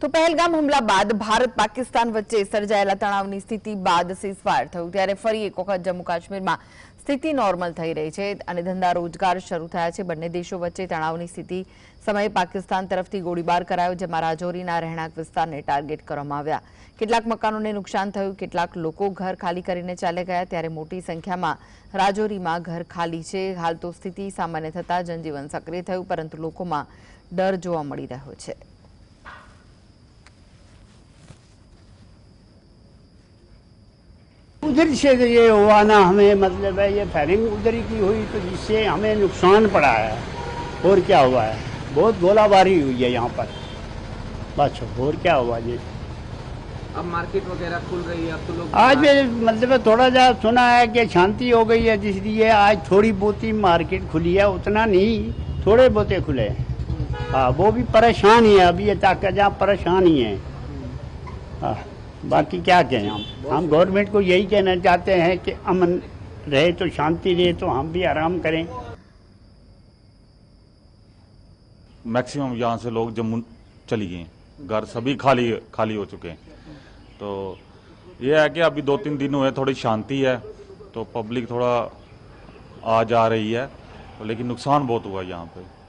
તો પહેલગામ હુમલા બાદ ભારત પાકિસ્તાન વચ્ચે સર્જાયેલા તણાવની સ્થિતિ બાદ સીઝફાયર થયું ત્યારે ફરી એક વખત જમ્મુ કાશ્મીરમાં સ્થિતિ નોર્મલ થઈ રહી છે અને ધંધા રોજગાર શરૂ થયા છે બંને દેશો વચ્ચે તણાવની સ્થિતિ સમયે પાકિસ્તાન તરફથી ગોળીબાર કરાયો જેમાં રાજૌરીના રહેણાંક વિસ્તારને ટાર્ગેટ કરવામાં આવ્યા કેટલાક મકાનોને નુકસાન થયું કેટલાક લોકો ઘર ખાલી કરીને ચાલે ગયા ત્યારે મોટી સંખ્યામાં રાજૌરીમાં ઘર ખાલી છે હાલ તો સ્થિતિ સામાન્ય થતાં જનજીવન સક્રિય થયું પરંતુ લોકોમાં ડર જોવા મળી રહ્યો છે उधर से ये हुआ ना हमें मतलब है ये फायरिंग उधर ही की हुई तो जिससे हमें नुकसान पड़ा है और क्या हुआ है? बहुत गोलाबारी हुई है यहाँ पर। बस और क्या हुआ जी? अब मार्केट वगैरह खुल रही है अब तो लोग आज भी मतलब थोड़ा सा सुना है कि शांति हो गई है जिसलिए आज थोड़ी बहुत ही मार्केट खुली है उतना नहीं थोड़े बहुते खुले हैं। हाँ वो भी परेशान ही है अभी ये ताकत जहाँ परेशान ही है। हाँ। बाकी क्या कहें हम? हम गवर्नमेंट को यही कहना चाहते हैं कि अमन रहे तो शांति रहे तो हम भी आराम करें। मैक्सिमम यहाँ से लोग जम्मू चली गए। घर सभी खाली खाली हो चुके हैं। तो ये है कि अभी दो तीन दिन हुए, थोड़ी शांति है तो पब्लिक थोड़ा आ जा रही है, लेकिन नुकसान बहुत हुआ यहाँ पे।